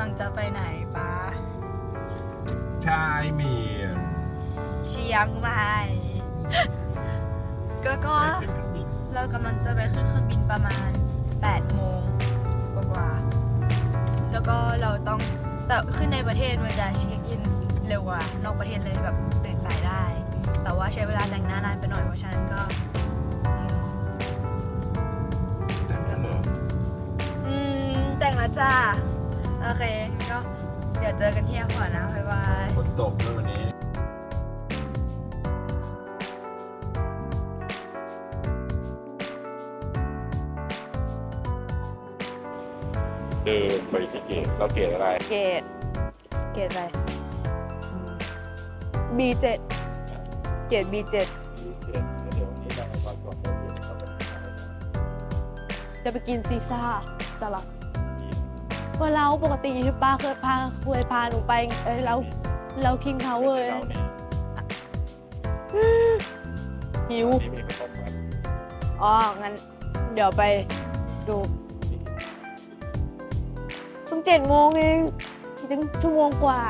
ำลังจะไปไหนปะชายเมียนเชียงใหม่ก็ก็ไปขึ้นเครื่องบินเรากำลังจะไปขึ้นเครื่องบินประมาณ8โมงกว่าๆแล้วก็เราต้องแต่ขึ้นในประเทศมันจะเช็คอินเร็วกว่านอกประเทศเลยแบบตื่นสายได้ แต่ว่าใช้เวลาแต่งหน้านานไปหน่อยเพราะฉะนั้นก็อืมแต่งแล้วเหรอ อืมแต่งแล้วจ้า โอเคก็เดี๋ยวเจอกันที่แอร์พอร์ตนะ บ๊ายบาย ฝนตกด้วยวันนี้เดินไปที่เกตเราเกตอะไร เกตเกตอะไร B7 เกต B7 เกตเดี๋ยววันนี้เราไปก่อนเดี๋ยวเดี๋ยวเราไปหาจะไปกินซีซ่าสลัด เมื่อเราปกติป้าเคยพาเคยพาหนูไปเอ้ยเราเราคิงพาวเวอร์เช้านี้หิวที่มีข้าวต้มมัดอ๋องั้นเดี๋ยวไปดูเพิ่งเจ็ดโมงเองถึงชั่วโมงกว่า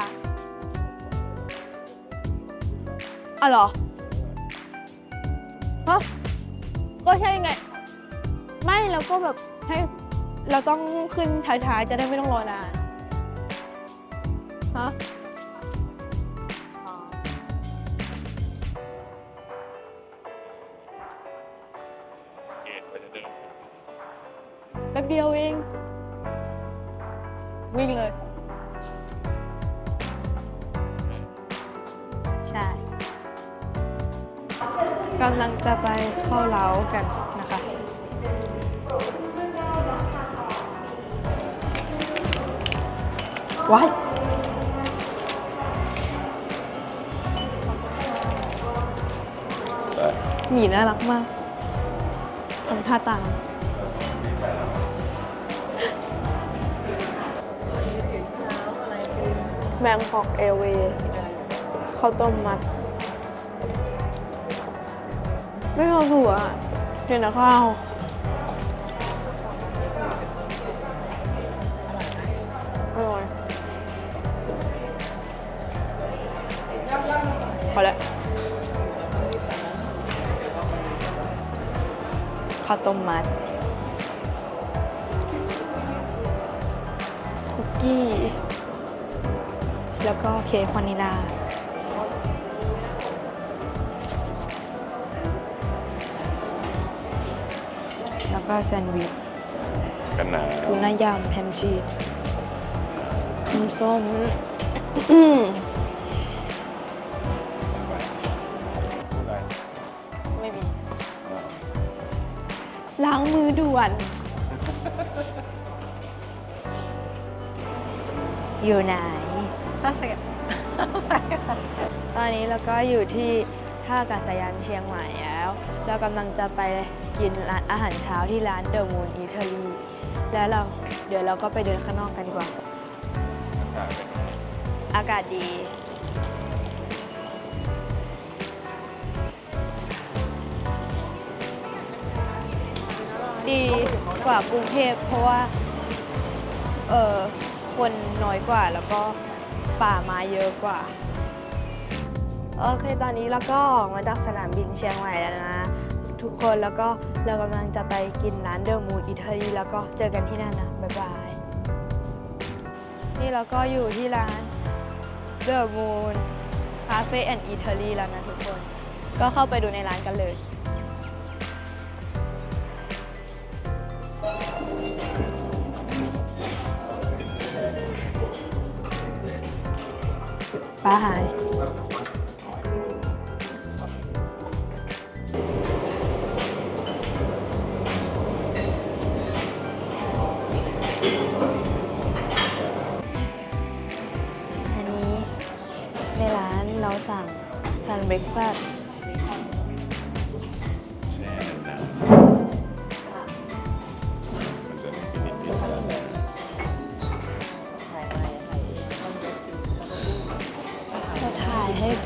อ๋อเหรอฮะก็ใช่ไง ไม่เราก็แบบให้ เราต้องขึ้นท้ายๆ จะได้ไม่ต้องรอนานฮะเกตไปจะเดินแป๊บเดียวเอง วิ่งเลย ใช่กำลังจะไปเข้าเล้ากันนะคะ ว้ายแต่หมีน่ารักมากทำท่าตาม แบงคอกเอเวข้าวต้มมัด ไม่เอาถั่วอะเห็นแต่ข้าว ต้มมัดคุกกี้ แล้วก็เค้กวานิลาแล้วก็แซนด์วิชกันหนาวทูน่ายำแฮมชีสน้ำส้ม ล้างมือด่วน อยู่ไหน ท่าสกัดตอนนี้เราก็อยู่ที่ท่าอากาศยานเชียงใหม่แล้ว เรากำลังจะไปกินร้านอาหารเช้าที่ร้านเดอะมูนอีเทอรีแล้วเราเดี๋ยวเราก็ไปเดินข้างนอกกันดีกว่า อากาศเป็นไงอากาศดี ดีกว่ากรุงเทพเพราะว่าเออคนน้อยกว่าแล้วก็ป่าไม้เยอะกว่า โอเคตอนนี้เราก็ออกมาจากสนามบินเชียงใหม่แล้วนะ ทุกคนแล้วก็เรากำลังจะไปกินร้านเดอะมูนอิตาลีแล้วก็เจอกันที่นั่นนะ บ๊ายบาย นี่เราก็อยู่ที่ร้าน The Moon Cafe and Eatery แล้วนะทุกคน ก็เข้าไปดูในร้านกันเลย ป้าหายอันนี้ในร้านเราสั่งซันเบรกฟาสต์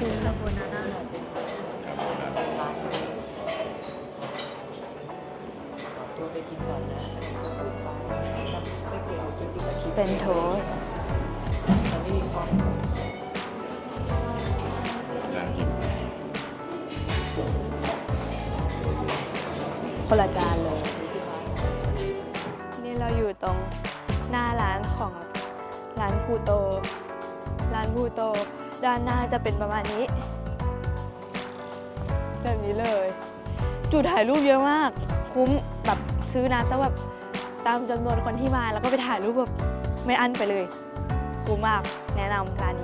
คือคาโบนาร่าเป็นโทสคนละจานเลย นี่เราอยู่ตรงหน้าร้านของร้านพูโต ร้านพูโต ด้านหน้าจะเป็นประมาณนี้ แบบนี้เลย จุดถ่ายรูปเยอะมาก คุ้มแบบซื้อน้ำจะแบบตามจำนวนคนที่มาแล้วก็ไปถ่ายรูปแบบไม่อั้นไปเลย คุ้มมากแนะนำร้านนี้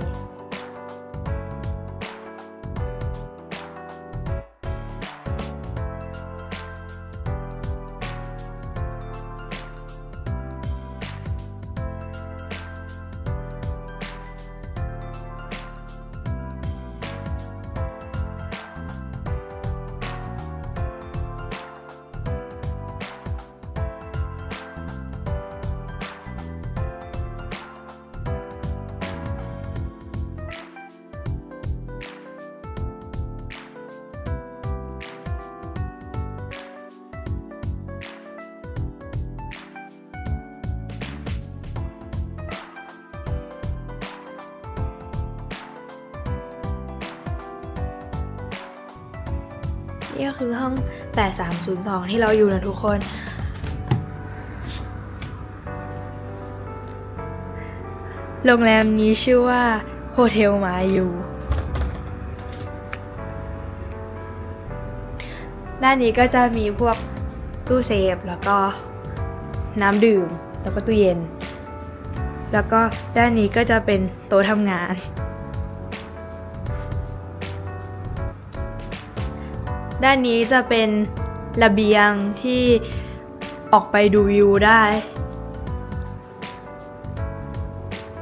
นี่ก็คือห้อง 8302 ที่เราอยู่นะทุกคน โรงแรมนี้ชื่อว่าโฮเทลมายูด้านนี้ก็จะมีพวกตู้เซฟ แล้วก็น้ำดื่ม แล้วก็ตู้เย็น แล้วก็ด้านนี้ก็จะเป็นโต๊ะทำงาน ด้านนี้จะเป็นระเบียงที่ออกไปดูวิวได้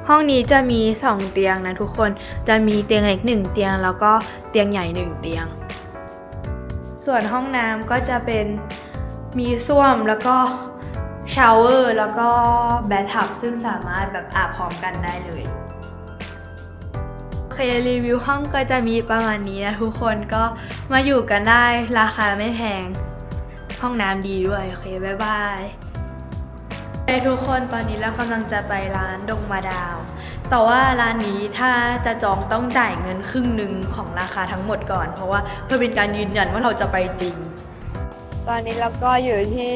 ห้องนี้จะมี 2 เตียงนะทุกคน จะมีเตียงเล็ก 1 เตียงแล้วก็เตียงใหญ่ 1 เตียง ส่วนห้องน้ำก็จะเป็นมีส้วมแล้วก็ชาวเวอร์แล้วก็แบททับซึ่งสามารถแบบอาบพร้อมกันได้เลย เครีวิวห้องก็จะมีประมาณนี้นะทุกคนก็มาอยู่กันได้ราคาไม่แพง ห้องน้ำดีด้วย โอเค บ๊ายบายเฮ้ยทุกคนตอนนี้เรากำลังจะไปร้านดงมาดาว แต่ว่าร้านนี้ถ้าจะจองต้องจ่ายเงินครึ่งหนึ่งของราคาทั้งหมดก่อน เพราะว่าเพื่อเป็นการยืนยันว่าเราจะไปจริง ตอนนี้เราก็อยู่ที่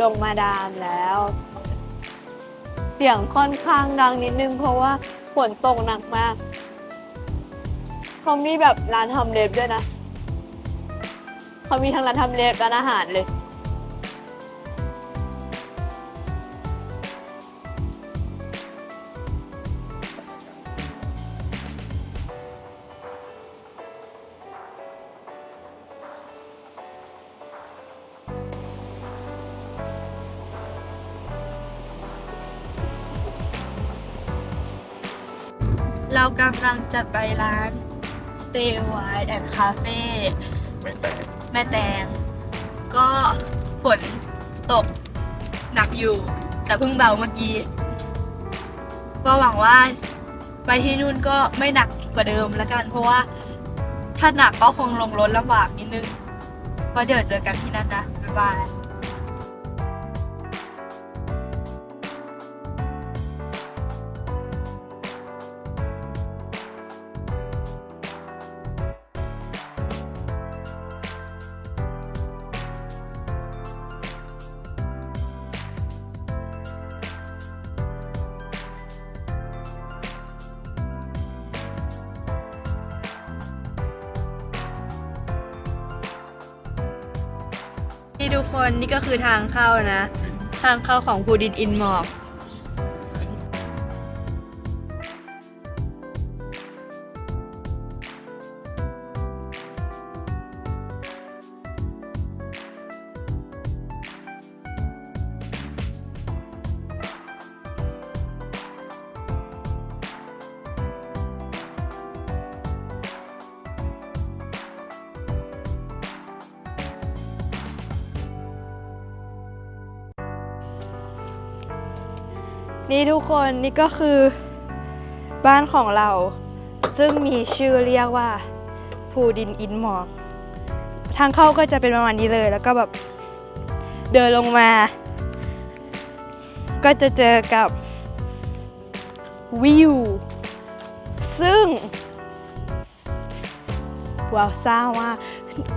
ดงมาดามแล้ว เสียงค่อนข้างดังนิดนึงเพราะว่า ฝนตกหนักมาก เขามีแบบร้านทำเล็บด้วยนะ เขามีทั้งร้านทำเล็บร้านอาหารเลย เรากำลังจะไปร้าน Stay White and Cafe ไม่แต่แม่แตง ก็ฝนตกหนักอยู่ แต่เพิ่งเบาเมื่อกี้ ก็หวังว่าไปที่นู่นก็ไม่หนักกว่าเดิมแล้วกัน เพราะว่าถ้าหนักก็คงลงรถลำบากนิดนึง ก็เดี๋ยวเจอกันที่นั่นนะ บ๊ายบาย ทุกคนนี่ก็คือทางเข้านะ ทางเข้าของภูดินอินหมอก นี่ทุกคนนี่ก็คือบ้านของเรา ซึ่งมีชื่อเรียกว่าภูดินอินหมอก ทางเข้าก็จะเป็นประมาณนี้เลยแล้วก็แบบเดินลงมา ก็จะเจอกับวิวซึ่งว้าวซ่ามาก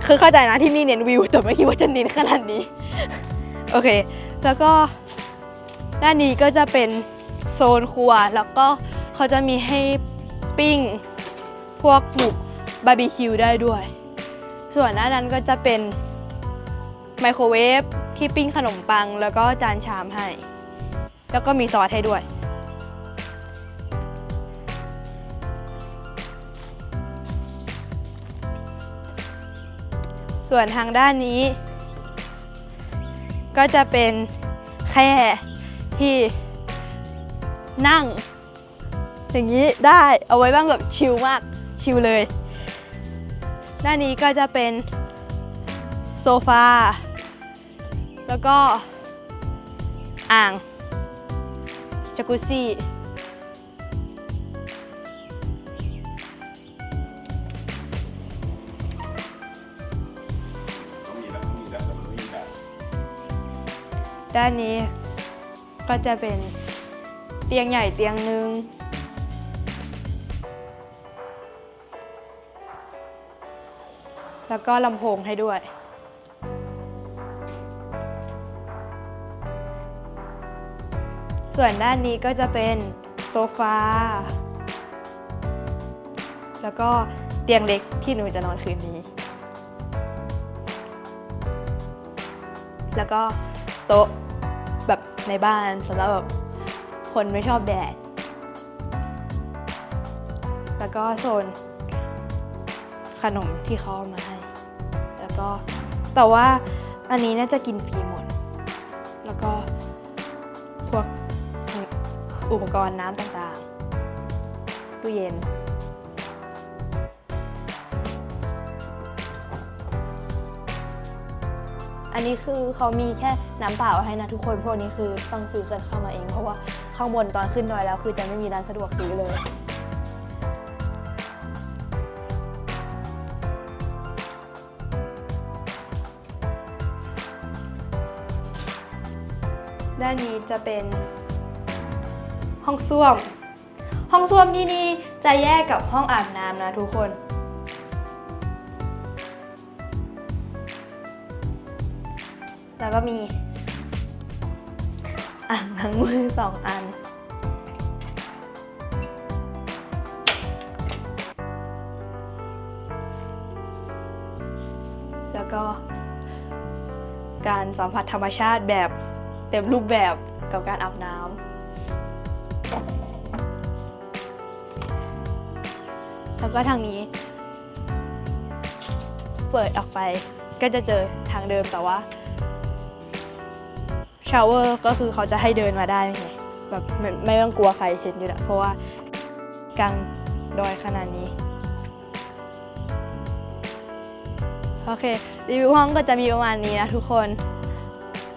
คือเข้าใจนะที่นี่เน้นวิวแต่ไม่คิดว่าจะเน้นขนาดนี้ โอเค แล้วก็ ด้านนี้ก็จะเป็นโซนครัว แล้วก็เขาจะมีให้ปิ้งพวกหมูบาร์บีคิวได้ด้วย ส่วนหน้านนั้นก็จะเป็นไมโครเวฟที่ปิ้งขนมปัง แล้วก็จานชามให้ แล้วก็มีซอสให้ด้วย ส่วนทางด้านนี้ ก็จะเป็นแค่ ที่นั่ง อย่างนี้ได้เอาไว้บ้างแบบชิลมากชิลเลยด้านนี้ก็จะเป็นโซฟา แล้วก็อ่างจากุซี่ด้านนี้ ก็จะเป็นเตียงใหญ่เตียงหนึ่งแล้วก็ลำโพงให้ด้วย ส่วนด้านนี้ก็จะเป็นโซฟา แล้วก็เตียงเล็กที่หนูจะนอนคืนนี้ แล้วก็โต๊ะ ในบ้านสำหรับแบบคนไม่ชอบแดด แล้วก็โซนขนมที่เขาเอามาให้ แล้วก็แต่ว่าอันนี้น่าจะกินฟรีหมด แล้วก็พวกอุปกรณ์น้ำต่างๆ ตู้เย็น อันนี้คือเขามีแค่น้ำเปล่าให้นะทุกคนพวกนี้คือต้องซื้อกันเข้ามาเองเพราะว่าข้างบนตอนขึ้นดอยแล้ว คือจะไม่มีร้านสะดวกซื้อเลยด้านนี้จะเป็นห้องส้วม ห้องส้วมที่นี่จะแยกกับห้องอาบน้ำนะทุกคน แล้วก็มีอ่างล้างมือสองอัน แล้วก็การสัมผัสธรรมชาติแบบเต็มรูปแบบกับการอาบน้ำ แล้วก็ทางนี้ เปิดออกไปก็จะเจอทางเดิมแต่ว่า ชาวเวอร์ก็คือเขาจะให้เดินมาได้ไงแบบไม่ต้องกลัวใครเห็นอยู่แล้วเพราะว่ากลางดอยขนาดนี้โอเครีวิวห้องก็จะมีประมาณนี้นะทุกคน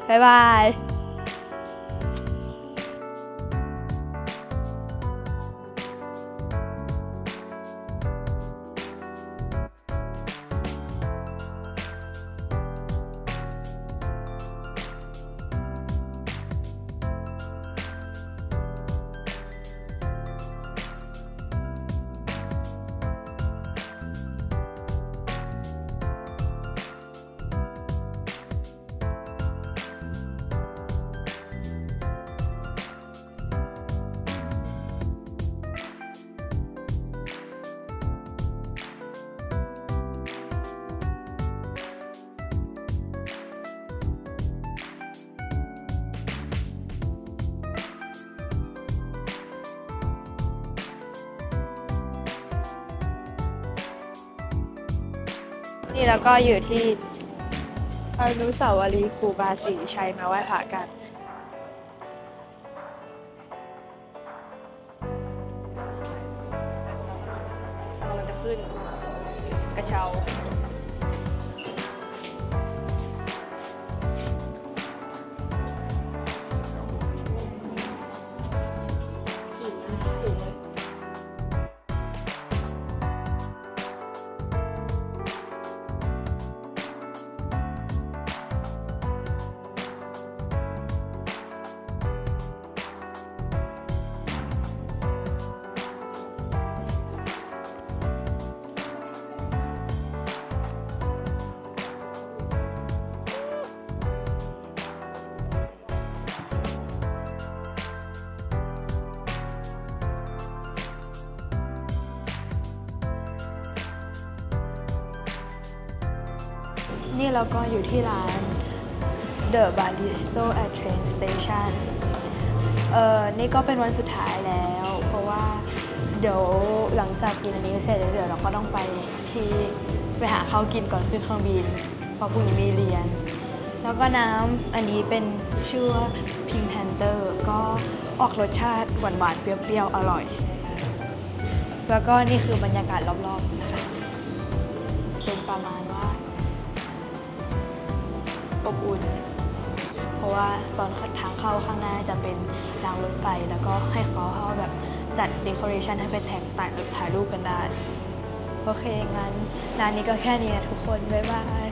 บ๊ายบาย นี่แล้วก็อยู่ที่อนุสาวรีย์ครูบาศรีชัยมาไหว้พระกัน นี่เราก็อยู่ที่ร้าน The Baristo at Train Station เอ่อ นี่ก็เป็นวันสุดท้ายแล้ว เพราะว่าเดี๋ยวหลังจากกินอันนี้เสร็จเดี๋ยวเราก็ต้องไปที่ไปหาข้าวกินก่อนขึ้นเครื่องบิน เพราะพรุ่งนี้มีเรียน แล้วก็น้ำอันนี้เป็นชื่อว่า Pink Panther ก็ออกรสชาติหวานๆเปรี้ยวๆ อร่อย แล้วก็นี่คือบรรยากาศรอบๆนะคะ เป็นประมาณว่า อบอุ่น เพราะว่าตอนทางเข้าข้างหน้าจะเป็นรางรถไฟแล้วก็ให้เขาเขาแบบจัดเดคอเรชันให้เป็นแท็กต่างถ่ายรูปกันได้ โอเคงั้นร้านนี้ก็แค่นี้นะทุกคน บ๊ายบาย